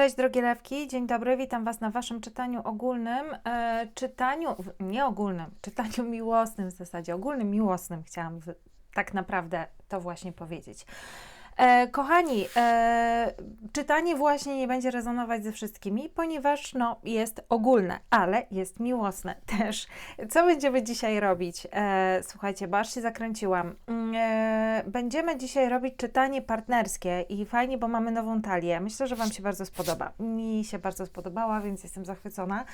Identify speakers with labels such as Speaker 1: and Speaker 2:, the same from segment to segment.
Speaker 1: Cześć drogie lewki, dzień dobry, witam Was na Waszym czytaniu ogólnym, e, czytaniu, nie ogólnym, czytaniu miłosnym w zasadzie, ogólnym miłosnym chciałam w, tak naprawdę to właśnie powiedzieć. E, kochani, e, czytanie właśnie nie będzie rezonować ze wszystkimi, ponieważ no, jest ogólne, ale jest miłosne też. Co będziemy dzisiaj robić? E, słuchajcie, bo aż się zakręciłam. Mm, E, będziemy dzisiaj robić czytanie partnerskie i fajnie, bo mamy nową talię. Myślę, że Wam się bardzo spodoba. Mi się bardzo spodobała, więc jestem zachwycona.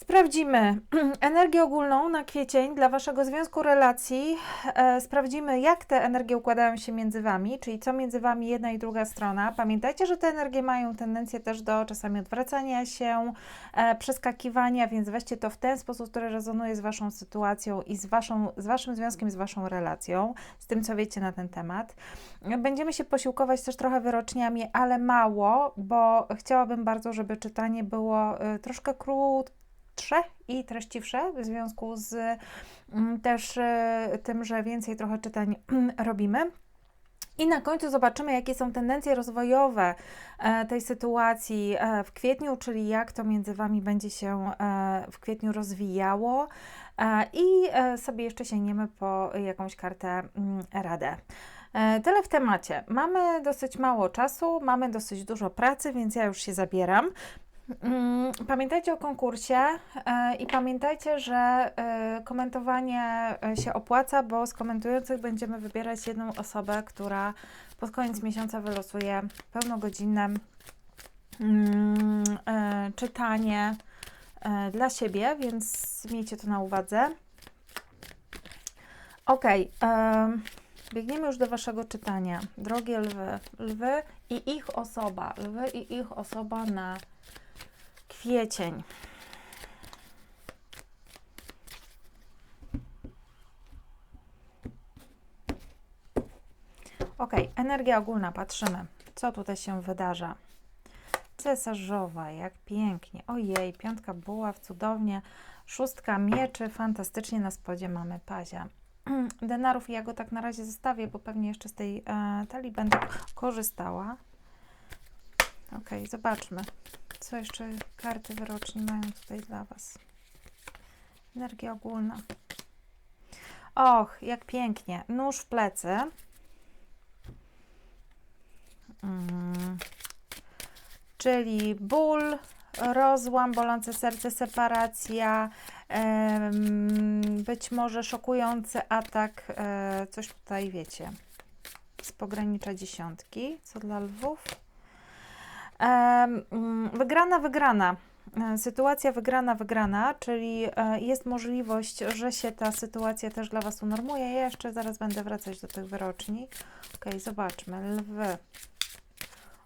Speaker 1: Sprawdzimy energię ogólną na kwiecień dla Waszego związku relacji. E, sprawdzimy, jak te energie układają się między Wami, czyli co między Wami jedna i druga strona. Pamiętajcie, że te energie mają tendencję też do czasami odwracania się, e, przeskakiwania, więc weźcie to w ten sposób, który rezonuje z Waszą sytuacją i z, waszą, z Waszym związkiem, z Waszą relacją, z tym, co wiecie na ten temat. Będziemy się posiłkować też trochę wyroczniami, ale mało, bo chciałabym bardzo, żeby czytanie było e, troszkę krótkie i treściwsze w związku z mm, też e, tym, że więcej trochę czytań robimy. I na końcu zobaczymy, jakie są tendencje rozwojowe e, tej sytuacji e, w kwietniu, czyli jak to między Wami będzie się w kwietniu rozwijało. I sobie jeszcze sięgniemy po jakąś kartę mm, radę. Tyle w temacie. Mamy dosyć mało czasu, mamy dosyć dużo pracy, więc ja już się zabieram. Mm, Pamiętajcie o konkursie e, i pamiętajcie, że e, komentowanie e, się opłaca, bo z komentujących będziemy wybierać jedną osobę, która pod koniec miesiąca wylosuje pełnogodzinne mm, czytanie dla siebie, więc miejcie to na uwadze. Ok, biegniemy już do Waszego czytania. Drogie lwy, lwy i ich osoba, lwy i ich osoba na kwiecień. Ok, energia ogólna, patrzymy, co tutaj się wydarza. Cesarzowa, jak pięknie. Ojej, piątka buław, cudownie. Szóstka mieczy, fantastycznie na spodzie mamy pazia. Denarów ja go tak na razie zostawię, bo pewnie jeszcze z tej e, talii będę korzystała. Ok, zobaczmy, co jeszcze karty wyroczni mają tutaj dla Was. Energia ogólna. Och, jak pięknie. Nóż w plecy. Mm. Czyli ból, rozłam, bolące serce, separacja, być może szokujący atak, e, coś tutaj wiecie, z pogranicza dziesiątki, co dla lwów. Mm, Wygrana, wygrana. E, Sytuacja wygrana, wygrana, czyli e, jest możliwość, że się ta sytuacja też dla Was unormuje. Ja jeszcze zaraz będę wracać do tych wyroczni. Ok, zobaczmy. Lwy.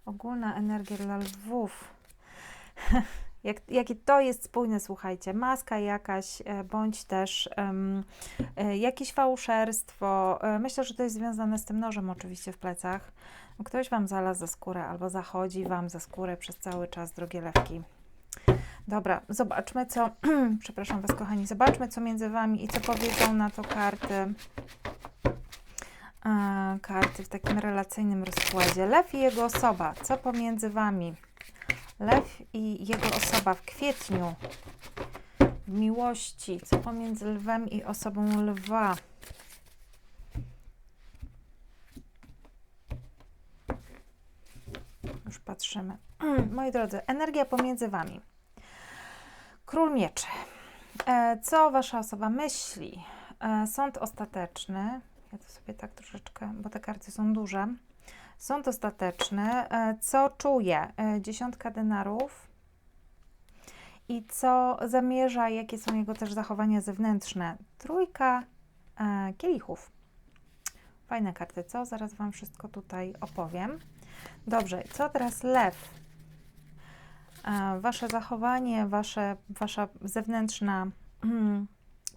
Speaker 1: Ogólna energia dla lwów. Jak, jakie to jest spójne, słuchajcie, maska jakaś, e, bądź też e, jakieś fałszerstwo. E, Myślę, że to jest związane z tym nożem oczywiście w plecach. Ktoś Wam zalazł za skórę albo zachodzi Wam za skórę przez cały czas, drogie lewki. Dobra, zobaczmy co, przepraszam Was kochani, zobaczmy co między Wami i co powiedzą na to karty. Karty w takim relacyjnym rozkładzie. Lew i jego osoba, co pomiędzy Wami? Lew i jego osoba w kwietniu, w miłości, co pomiędzy lwem i osobą lwa. Już patrzymy. Moi drodzy, energia pomiędzy Wami. Król mieczy. E, Co Wasza osoba myśli? E, Sąd ostateczny. Ja to sobie tak troszeczkę, bo te karty są duże. Sąd ostateczny. E, Co czuje? E, Dziesiątka denarów. I co zamierza, jakie są jego też zachowania zewnętrzne? Trójka e, kielichów. Fajne karty, co? Zaraz Wam wszystko tutaj opowiem. Dobrze, co teraz lew? Wasze zachowanie, wasze, wasza zewnętrzna mm,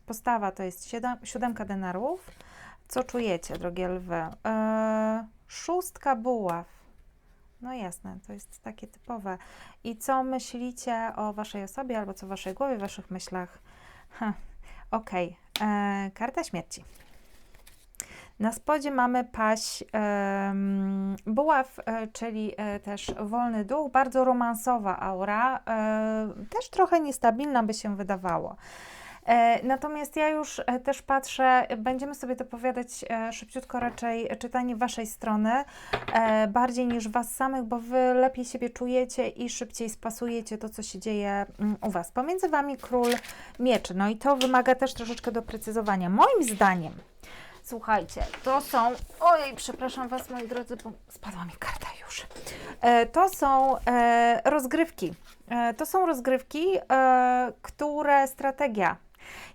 Speaker 1: postawa to jest siedem, siódemka denarów. Co czujecie, drogie lwy? E, szóstka buław. No jasne, to jest takie typowe. I co myślicie o waszej osobie, albo co w waszej głowie, w waszych myślach? Okej, E, karta śmierci. Na spodzie mamy paść um, buław, e, czyli e, też wolny duch, bardzo romansowa aura, e, też trochę niestabilna by się wydawało. E, natomiast ja już e, też patrzę, będziemy sobie dopowiadać e, szybciutko raczej czytanie Waszej strony, bardziej niż Was samych, bo Wy lepiej siebie czujecie i szybciej spasujecie to, co się dzieje mm, u Was. Pomiędzy Wami król mieczy, no i to wymaga też troszeczkę doprecyzowania. Moim zdaniem, słuchajcie, to są, ojej, przepraszam Was moi drodzy, bo spadła mi karta już. To są rozgrywki. To są rozgrywki, które strategia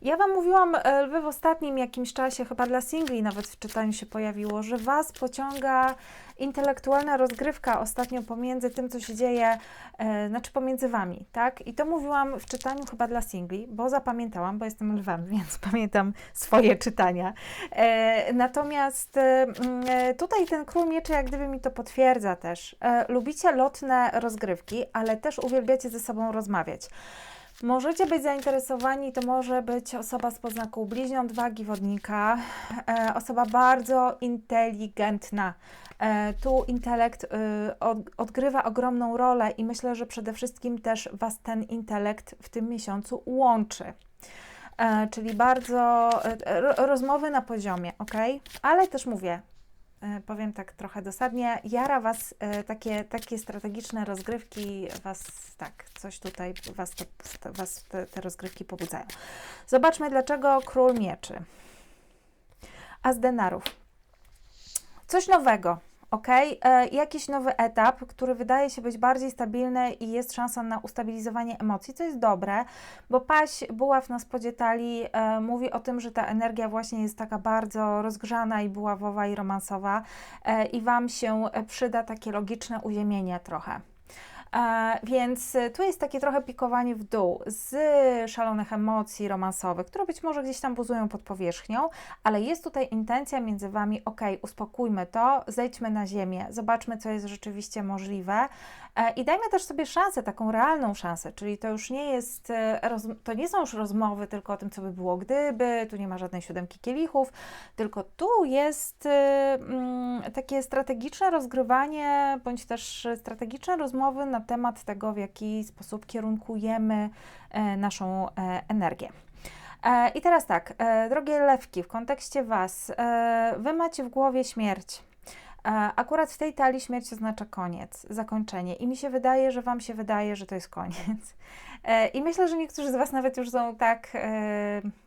Speaker 1: ja Wam mówiłam e, w ostatnim jakimś czasie, chyba dla singli nawet w czytaniu się pojawiło, że Was pociąga intelektualna rozgrywka ostatnio pomiędzy tym, co się dzieje, e, znaczy pomiędzy Wami, tak? I to mówiłam w czytaniu chyba dla singli, bo zapamiętałam, bo jestem lwem, więc pamiętam swoje czytania. E, natomiast e, e, tutaj ten król mieczy jak gdyby mi to potwierdza też. E, lubicie lotne rozgrywki, ale też uwielbiacie ze sobą rozmawiać. Możecie być zainteresowani, to może być osoba z poznaku bliźniąt wagi wodnika, e, osoba bardzo inteligentna. E, tu intelekt e, od, odgrywa ogromną rolę i myślę, że przede wszystkim też Was ten intelekt w tym miesiącu łączy. E, czyli bardzo e, rozmowy na poziomie, ok? Ale też mówię, powiem tak trochę dosadnie, jara Was e, takie, takie strategiczne rozgrywki, Was tak, coś tutaj Was, to, was te, te rozgrywki pobudzają. Zobaczmy, dlaczego Król Mieczy. A z denarów. Coś nowego, ok? E, jakiś nowy etap, który wydaje się być bardziej stabilny i jest szansa na ustabilizowanie emocji, co jest dobre, bo paść buław na spodzie talii e, mówi o tym, że ta energia właśnie jest taka bardzo rozgrzana i buławowa i romansowa e, i Wam się przyda takie logiczne uziemienie trochę. E, więc tu jest takie trochę pikowanie w dół z szalonych emocji romansowych, które być może gdzieś tam buzują pod powierzchnią, ale jest tutaj intencja między Wami, ok, uspokójmy to, zejdźmy na ziemię, zobaczmy, co jest rzeczywiście możliwe e, i dajmy też sobie szansę, taką realną szansę, czyli to już nie jest, e, to nie są już rozmowy tylko o tym, co by było gdyby, tu nie ma żadnej siódemki kielichów, tylko tu jest mm, takie strategiczne rozgrywanie, bądź też strategiczne rozmowy na temat tego, w jaki sposób kierunkujemy e, naszą e, energię. E, I teraz tak, drogie lewki, w kontekście Was, Wy macie w głowie śmierć. Akurat w tej talii śmierć oznacza koniec, zakończenie. I mi się wydaje, że Wam się wydaje, że to jest koniec. I myślę, że niektórzy z Was nawet już są tak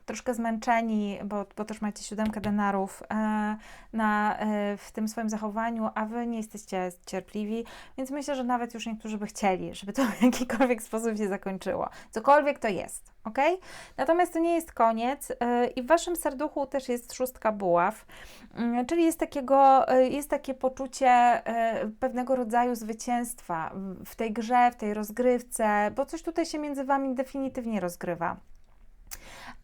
Speaker 1: troszkę zmęczeni, bo, bo też macie siódemkę denarów e, na, e, w tym swoim zachowaniu, a wy nie jesteście cierpliwi, więc myślę, że nawet już niektórzy by chcieli, żeby to w jakikolwiek sposób się zakończyło. Cokolwiek to jest, ok? Natomiast to nie jest koniec e, i w waszym serduchu też jest szóstka buław, mm, czyli jest, takiego, jest takie poczucie pewnego rodzaju zwycięstwa w tej grze, w tej rozgrywce, bo coś tutaj się między wami definitywnie rozgrywa.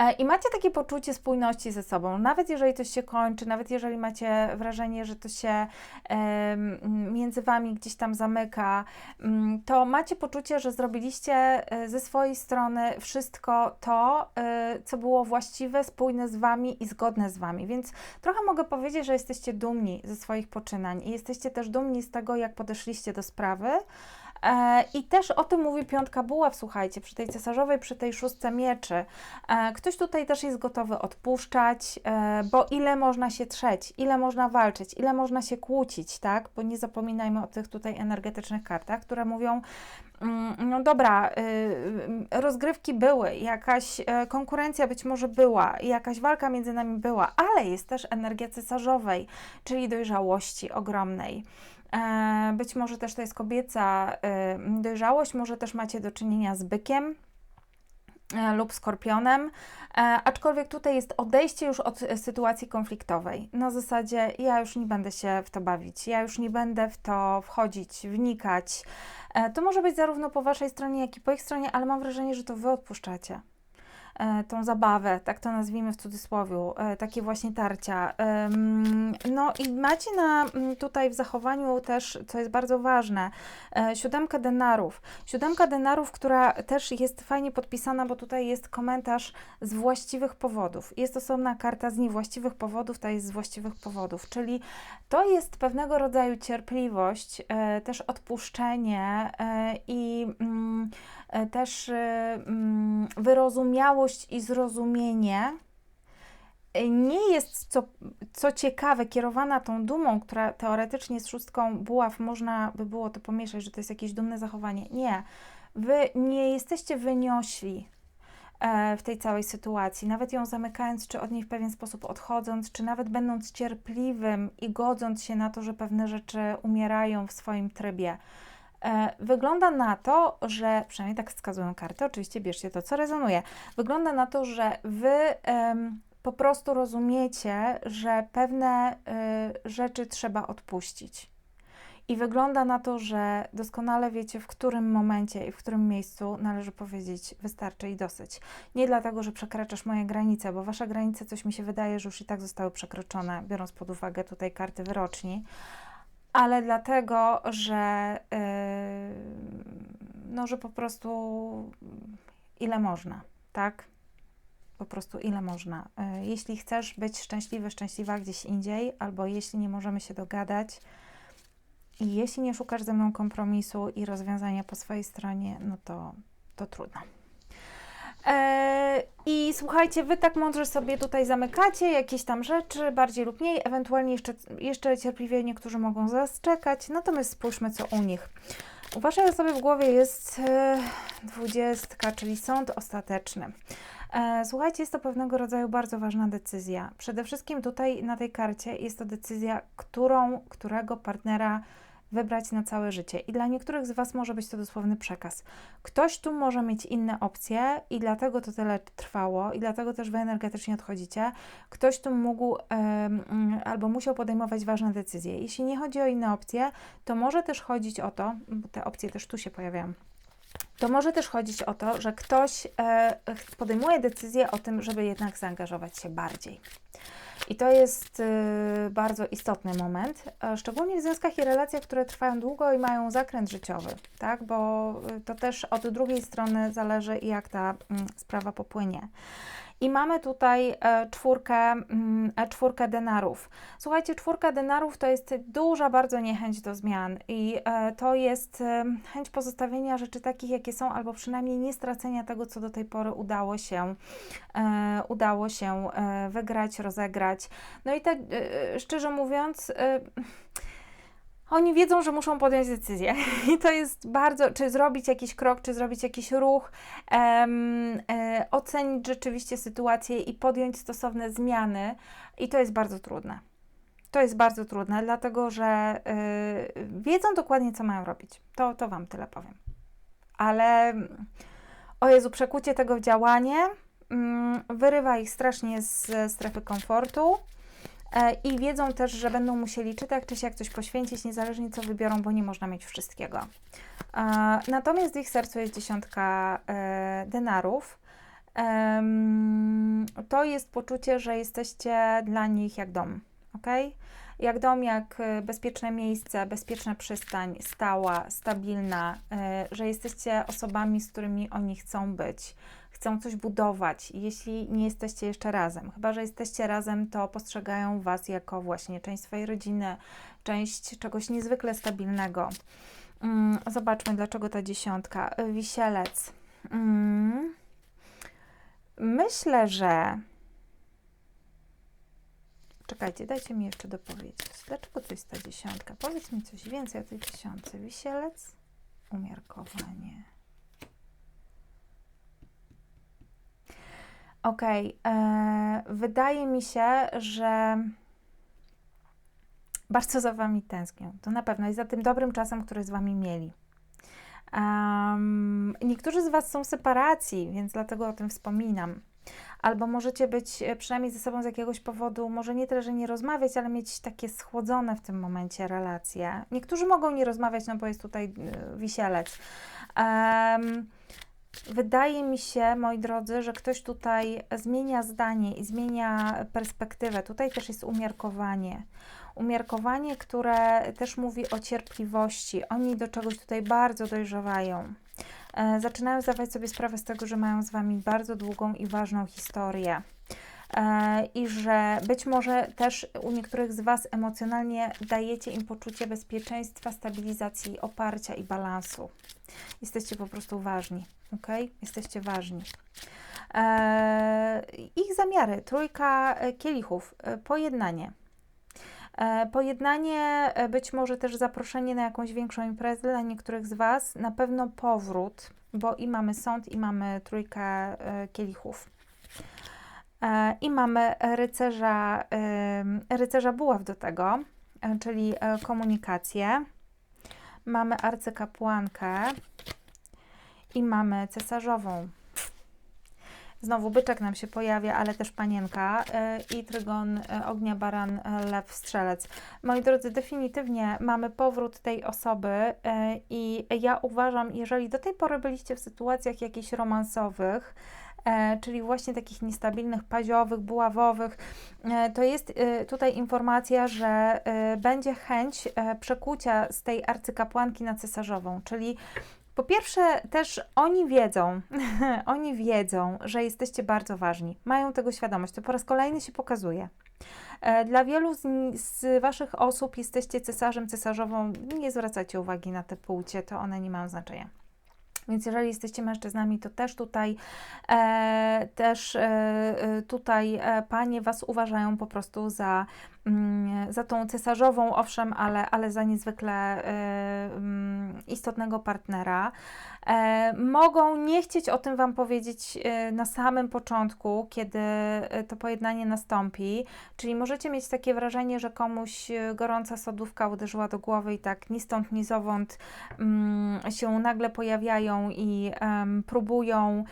Speaker 1: E, I macie takie poczucie spójności ze sobą, nawet jeżeli coś się kończy, nawet jeżeli macie wrażenie, że to się między wami gdzieś tam zamyka, mm, to macie poczucie, że zrobiliście e, ze swojej strony wszystko to, e, co było właściwe, spójne z wami i zgodne z wami. Więc trochę mogę powiedzieć, że jesteście dumni ze swoich poczynań i jesteście też dumni z tego, jak podeszliście do sprawy. E, I też o tym mówi piątka buław, słuchajcie, przy tej cesarzowej, przy tej szóstce mieczy. E, ktoś tutaj też jest gotowy odpuszczać, e, bo ile można się trzeć, ile można walczyć, ile można się kłócić, tak? Bo nie zapominajmy o tych tutaj energetycznych kartach, które mówią, mm, no dobra, y, rozgrywki były, jakaś konkurencja być może była, jakaś walka między nami była, ale jest też energia cesarzowej, czyli dojrzałości ogromnej. E, być może też to jest kobieca e, dojrzałość, może też macie do czynienia z bykiem e, lub skorpionem, aczkolwiek tutaj jest odejście już od sytuacji konfliktowej. Na zasadzie ja już nie będę się w to bawić, ja już nie będę w to wchodzić, wnikać. To może być zarówno po Waszej stronie, jak i po ich stronie, ale mam wrażenie, że to Wy odpuszczacie. E, tą zabawę, tak to nazwijmy w cudzysłowie, e, takie właśnie tarcia. No i macie na m, tutaj w zachowaniu też, co jest bardzo ważne, e, siódemkę denarów. Siódemka denarów, która też jest fajnie podpisana, bo tutaj jest komentarz z właściwych powodów. Jest osobna karta z niewłaściwych powodów, ta jest z właściwych powodów, czyli to jest pewnego rodzaju cierpliwość, też odpuszczenie i mm, też e, mm, wyrozumiałość i zrozumienie. E, Nie jest, co, co ciekawe, kierowana tą dumą, która teoretycznie z szóstką buław można by było to pomieszać, że to jest jakieś dumne zachowanie. Nie. Wy nie jesteście wyniośli e, w tej całej sytuacji, nawet ją zamykając, czy od niej w pewien sposób odchodząc, czy nawet będąc cierpliwym i godząc się na to, że pewne rzeczy umierają w swoim trybie. E, Wygląda na to, że, przynajmniej tak wskazują karty, oczywiście bierzcie to, co rezonuje. Wygląda na to, że wy po prostu rozumiecie, że pewne y, rzeczy trzeba odpuścić. I wygląda na to, że doskonale wiecie, w którym momencie i w którym miejscu należy powiedzieć wystarczy i dosyć. Nie dlatego, że przekraczasz moje granice, bo wasze granice coś mi się wydaje, że już i tak zostały przekroczone, biorąc pod uwagę tutaj karty wyroczni, ale dlatego, że, yy, no, że po prostu ile można, tak? Po prostu ile można. Yy, jeśli chcesz być szczęśliwy, szczęśliwa gdzieś indziej, albo jeśli nie możemy się dogadać, i jeśli nie szukasz ze mną kompromisu i rozwiązania po swojej stronie, no to, to trudno. Eee, I słuchajcie, wy tak mądrze sobie tutaj zamykacie jakieś tam rzeczy, bardziej lub mniej, ewentualnie jeszcze, jeszcze cierpliwie niektórzy mogą zaczekać, natomiast spójrzmy co u nich. U waszej osoby w głowie jest e, dwudziestka, czyli sąd ostateczny. E, Słuchajcie, jest to pewnego rodzaju bardzo ważna decyzja. Przede wszystkim tutaj na tej karcie jest to decyzja, którą, którego partnera wybrać na całe życie. I dla niektórych z Was może być to dosłowny przekaz. Ktoś tu może mieć inne opcje i dlatego to tyle trwało i dlatego też Wy energetycznie odchodzicie. Ktoś tu mógł em, albo musiał podejmować ważne decyzje. Jeśli nie chodzi o inne opcje, to może też chodzić o to, bo te opcje też tu się pojawiają, to może też chodzić o to, że ktoś e, podejmuje decyzję o tym, żeby jednak zaangażować się bardziej. I to jest y, bardzo istotny moment, e, szczególnie w związkach i relacjach, które trwają długo i mają zakręt życiowy, tak? Bo y, to też od drugiej strony zależy, jak ta mm, sprawa popłynie. I mamy tutaj e, czwórkę, mm, e, czwórkę denarów. Słuchajcie, czwórka denarów to jest duża bardzo niechęć do zmian i e, to jest chęć pozostawienia rzeczy takich, jakie są, albo przynajmniej nie stracenia tego, co do tej pory udało się, udało się wygrać, rozegrać. No i tak szczerze mówiąc, oni wiedzą, że muszą podjąć decyzję. I to jest bardzo, czy zrobić jakiś krok, czy zrobić jakiś ruch, e, ocenić rzeczywiście sytuację i podjąć stosowne zmiany. I to jest bardzo trudne. To jest bardzo trudne, dlatego że y, wiedzą dokładnie, co mają robić. To, to Wam tyle powiem. Ale o Jezu, przekucie tego w działanie mm, wyrywa ich strasznie z strefy komfortu. E, I wiedzą też, że będą musieli czy tak, czy siak coś poświęcić, niezależnie co wybiorą, bo nie można mieć wszystkiego. E, Natomiast w ich sercu jest dziesiątka e, denarów. To jest poczucie, że jesteście dla nich jak dom, ok? Jak dom, jak bezpieczne miejsce, bezpieczna przystań, stała, stabilna, że jesteście osobami, z którymi oni chcą być chcą coś budować, jeśli nie jesteście jeszcze razem. Chyba, że jesteście razem, to postrzegają Was jako właśnie część swojej rodziny, część czegoś niezwykle stabilnego. Mm, Zobaczmy, dlaczego ta dziesiątka. Wisielec. Mm. Myślę, że. Czekajcie, dajcie mi jeszcze dopowiedzieć. Dlaczego to jest ta dziesiątka? Powiedz mi coś więcej o tej dziesiątce. Wisielec, umiarkowanie. Okej, e, wydaje mi się, że bardzo za Wami tęsknią. To na pewno i za tym dobrym czasem, który z Wami mieli. Em, niektórzy z Was są w separacji, więc dlatego o tym wspominam. Albo możecie być e, przynajmniej ze sobą z jakiegoś powodu, może nie tyle, że nie rozmawiać, ale mieć takie schłodzone w tym momencie relacje. Niektórzy mogą nie rozmawiać, no bo jest tutaj e, wisielec. Em, wydaje mi się, moi drodzy, że ktoś tutaj zmienia zdanie i zmienia perspektywę. Tutaj też jest umiarkowanie. Umiarkowanie, które też mówi o cierpliwości. Oni do czegoś tutaj bardzo dojrzewają. E, zaczynają zdawać sobie sprawę z tego, że mają z Wami bardzo długą i ważną historię. E, I że być może też u niektórych z Was emocjonalnie dajecie im poczucie bezpieczeństwa, stabilizacji, oparcia i balansu. Jesteście po prostu ważni, ok? Jesteście ważni. E, ich zamiary, trójka kielichów, pojednanie. E, pojednanie, e, być może też zaproszenie na jakąś większą imprezę dla niektórych z Was, na pewno powrót, bo i mamy sąd, i mamy trójkę e, kielichów. I mamy rycerza, rycerza buław do tego, czyli komunikację. Mamy arcykapłankę i mamy cesarzową. Znowu byczek nam się pojawia, ale też panienka i trygon ognia, baran, lew, strzelec. Moi drodzy, definitywnie mamy powrót tej osoby i ja uważam, jeżeli do tej pory byliście w sytuacjach jakichś romansowych, E, czyli właśnie takich niestabilnych, paziowych, buławowych, e, to jest e, tutaj informacja, że będzie chęć przekucia z tej arcykapłanki na cesarzową, czyli po pierwsze, też oni wiedzą, oni wiedzą, że jesteście bardzo ważni, mają tego świadomość. To po raz kolejny się pokazuje. E, dla wielu z, z Waszych osób jesteście cesarzem, cesarzową, nie zwracajcie uwagi na te płcie, to one nie mają znaczenia. Więc jeżeli jesteście mężczyznami, to też tutaj, e, też e, e tutaj e, panie was uważają po prostu za za tą cesarzową, owszem, ale, ale za niezwykle y, mm, istotnego partnera. E, mogą nie chcieć o tym Wam powiedzieć y, na samym początku, kiedy to pojednanie nastąpi, czyli możecie mieć takie wrażenie, że komuś gorąca sodówka uderzyła do głowy i tak ni stąd, ni zowąd um, się nagle pojawiają i próbują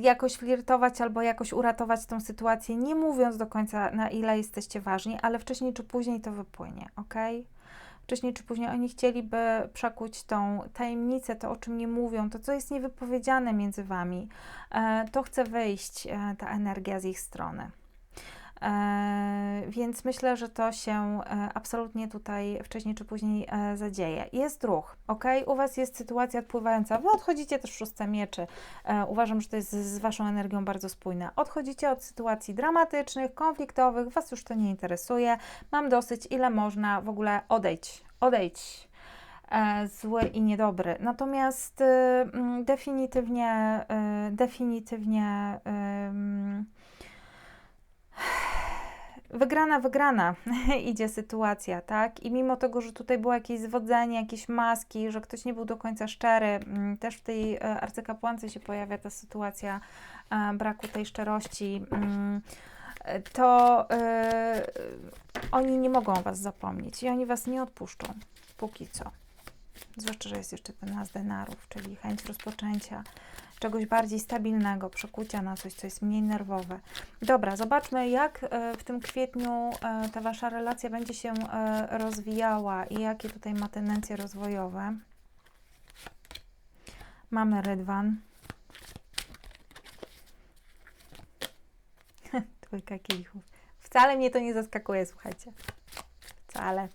Speaker 1: jakoś flirtować albo jakoś uratować tą sytuację, nie mówiąc do końca na ile jesteście ważni, ale wcześniej czy później to wypłynie, ok? Wcześniej czy później oni chcieliby przekuć tą tajemnicę, to o czym nie mówią, to co jest niewypowiedziane między wami, e, to chce wyjść e, ta energia z ich strony. E, więc myślę, że to się e, absolutnie tutaj wcześniej czy później e, zadzieje. Jest ruch, ok? U Was jest sytuacja odpływająca. Wy odchodzicie też w szóstce mieczy. Uważam, że to jest z Waszą energią bardzo spójne. Odchodzicie od sytuacji dramatycznych, konfliktowych, Was już to nie interesuje. Mam dosyć, ile można w ogóle odejdź, odejdź zły i niedobry. Natomiast y, mm, definitywnie, y, definitywnie wygrana, wygrana idzie sytuacja, tak? I mimo tego, że tutaj było jakieś zwodzenie, jakieś maski, że ktoś nie był do końca szczery, mm, też w tej e, arcykapłance się pojawia ta sytuacja e, braku tej szczerości, mm, to yy, oni nie mogą Was zapomnieć i oni Was nie odpuszczą, póki co. Zwłaszcza, że jest jeszcze ten nas denarów, czyli chęć rozpoczęcia czegoś bardziej stabilnego, przekucia na coś, co jest mniej nerwowe. Dobra, zobaczmy, jak e, w tym kwietniu e, ta Wasza relacja będzie się e, rozwijała i jakie tutaj ma tendencje rozwojowe. Mamy rydwan. Dwójka kielichów. Wcale mnie to nie zaskakuje, słuchajcie. Wcale.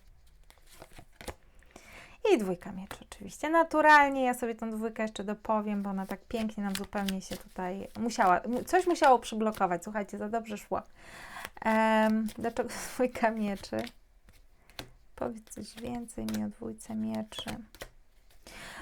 Speaker 1: I dwójka mieczy oczywiście. Naturalnie ja sobie tą dwójkę jeszcze dopowiem, bo ona tak pięknie nam zupełnie się tutaj musiała, coś musiało przyblokować. Słuchajcie, za dobrze szło. Um, dlaczego dwójka mieczy? Powiedz coś więcej mi o dwójce mieczy.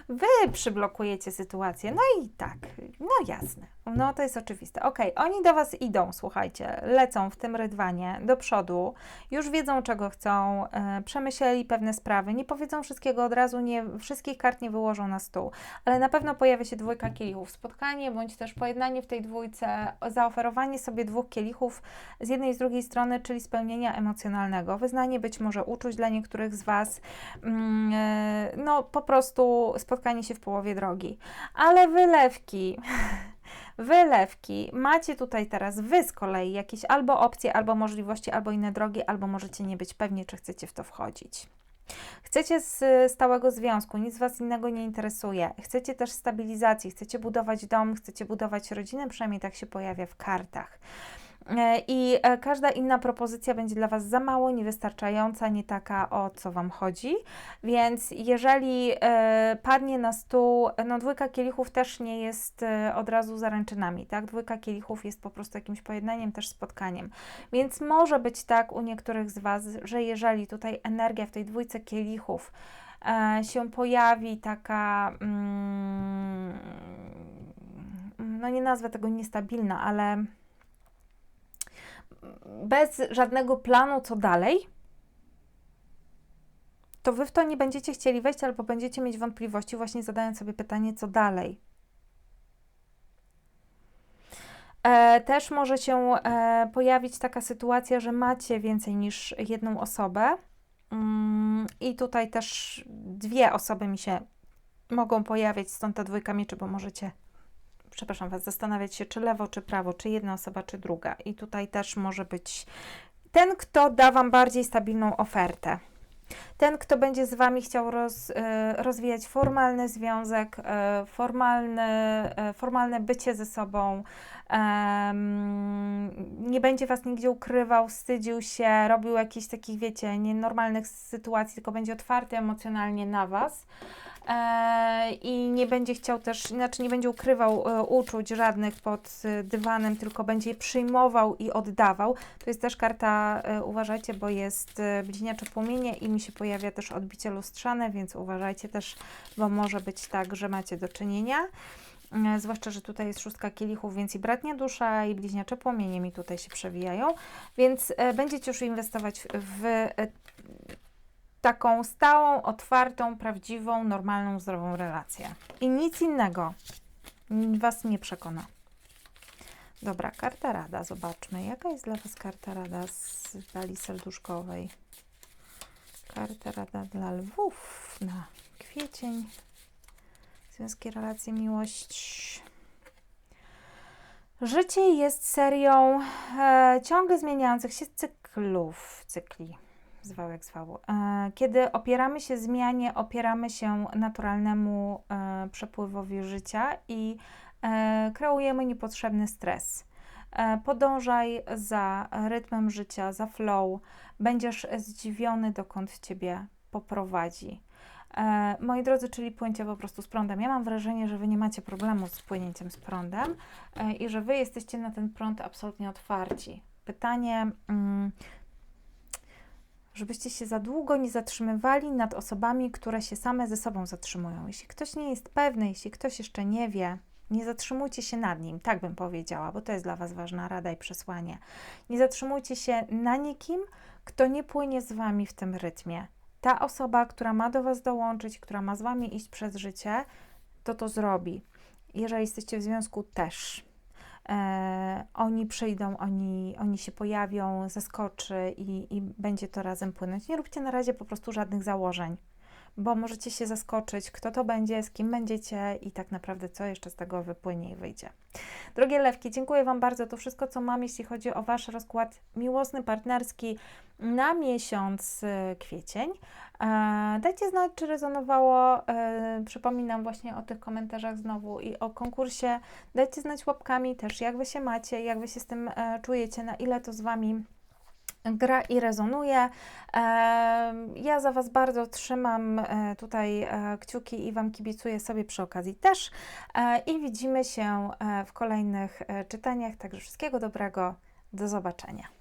Speaker 1: Wy przyblokujecie sytuację. No i tak, no jasne. No to jest oczywiste. Ok, oni do Was idą, słuchajcie, lecą w tym rydwanie do przodu, już wiedzą czego chcą, e, przemyśleli pewne sprawy, nie powiedzą wszystkiego od razu, nie, wszystkich kart nie wyłożą na stół, ale na pewno pojawia się dwójka kielichów. Spotkanie bądź też pojednanie w tej dwójce, zaoferowanie sobie dwóch kielichów z jednej i z drugiej strony, czyli spełnienia emocjonalnego, wyznanie być może uczuć dla niektórych z Was, mm, e, no po prostu spotkanie się w połowie drogi. Ale wylewki. wylewki. Macie tutaj teraz Wy z kolei jakieś albo opcje, albo możliwości, albo inne drogi, albo możecie nie być pewni, czy chcecie w to wchodzić. Chcecie z stałego związku, nic Was innego nie interesuje. Chcecie też stabilizacji, chcecie budować dom, chcecie budować rodzinę, przynajmniej tak się pojawia w kartach. E, I e, każda inna propozycja będzie dla Was za mało, niewystarczająca, nie taka o co Wam chodzi. Więc jeżeli e, padnie na stół, no dwójka kielichów też nie jest od razu zaręczynami, tak? Dwójka kielichów jest po prostu jakimś pojednaniem, też spotkaniem. Więc może być tak u niektórych z Was, że jeżeli tutaj energia w tej dwójce kielichów się pojawi taka, mm, no nie nazwę tego niestabilna, ale bez żadnego planu, co dalej, to wy w to nie będziecie chcieli wejść albo będziecie mieć wątpliwości, właśnie zadając sobie pytanie, co dalej. E, też może się e, pojawić taka sytuacja, że macie więcej niż jedną osobę. Mm, I tutaj też dwie osoby mi się mogą pojawiać, stąd ta dwójka mieczy, bo możecie przepraszam Was, zastanawiać się, czy lewo, czy prawo, czy jedna osoba, czy druga. I tutaj też może być ten, kto da Wam bardziej stabilną ofertę. Ten, kto będzie z Wami chciał roz, e, rozwijać formalny związek, e, formalny, e, formalne bycie ze sobą, nie będzie Was nigdzie ukrywał, wstydził się, robił jakichś takich, wiecie, nienormalnych sytuacji, tylko będzie otwarty emocjonalnie na Was. E, i nie będzie chciał też, znaczy nie będzie ukrywał e, uczuć żadnych pod e, dywanem, tylko będzie je przyjmował i oddawał. To jest też karta, uważajcie, bo jest bliźniacze płomienie i mi się pojawia też odbicie lustrzane, więc uważajcie też, bo może być tak, że macie do czynienia. Zwłaszcza, że tutaj jest szóstka kielichów, więc i bratnia dusza, i bliźniacze płomienie mi tutaj się przewijają, więc będziecie już inwestować w taką stałą, otwartą, prawdziwą, normalną, zdrową relację. I nic innego Was nie przekona. Dobra, karta rada. Zobaczmy, jaka jest dla Was karta rada z dali serduszkowej. Karta rada dla lwów na kwiecień. Związki, relacje, miłość. Życie jest serią e, ciągle zmieniających się cyklów, cykli zwał jak zwał. E, kiedy opieramy się zmianie, opieramy się naturalnemu e, przepływowi życia i e, kreujemy niepotrzebny stres. Podążaj za rytmem życia, za flow. Będziesz zdziwiony, dokąd ciebie poprowadzi. moi drodzy, czyli płyńcie po prostu z prądem. Ja mam wrażenie, że wy nie macie problemu z płynięciem z prądem i że wy jesteście na ten prąd absolutnie otwarci. Pytanie, mm, żebyście się za długo nie zatrzymywali nad osobami, które się same ze sobą zatrzymują. Jeśli ktoś nie jest pewny, jeśli ktoś jeszcze nie wie, nie zatrzymujcie się nad nim, tak bym powiedziała, bo to jest dla Was ważna rada i przesłanie. Nie zatrzymujcie się na nikim, kto nie płynie z Wami w tym rytmie. Ta osoba, która ma do Was dołączyć, która ma z Wami iść przez życie, to to zrobi. Jeżeli jesteście w związku, też oni przyjdą, oni, oni się pojawią, zaskoczy i, i będzie to razem płynąć. Nie róbcie na razie po prostu żadnych założeń, bo możecie się zaskoczyć, kto to będzie, z kim będziecie i tak naprawdę co jeszcze z tego wypłynie i wyjdzie. Drogie lewki, dziękuję Wam bardzo. To wszystko, co mam, jeśli chodzi o Wasz rozkład miłosny, partnerski na miesiąc y, kwiecień. E, dajcie znać, czy rezonowało. E, przypominam właśnie o tych komentarzach znowu i o konkursie. Dajcie znać łapkami też, jak Wy się macie, jak Wy się z tym e, czujecie, na ile to z Wami gra i rezonuje. Ja za Was bardzo trzymam tutaj kciuki i Wam kibicuję sobie przy okazji też. I widzimy się w kolejnych czytaniach. Także wszystkiego dobrego. Do zobaczenia.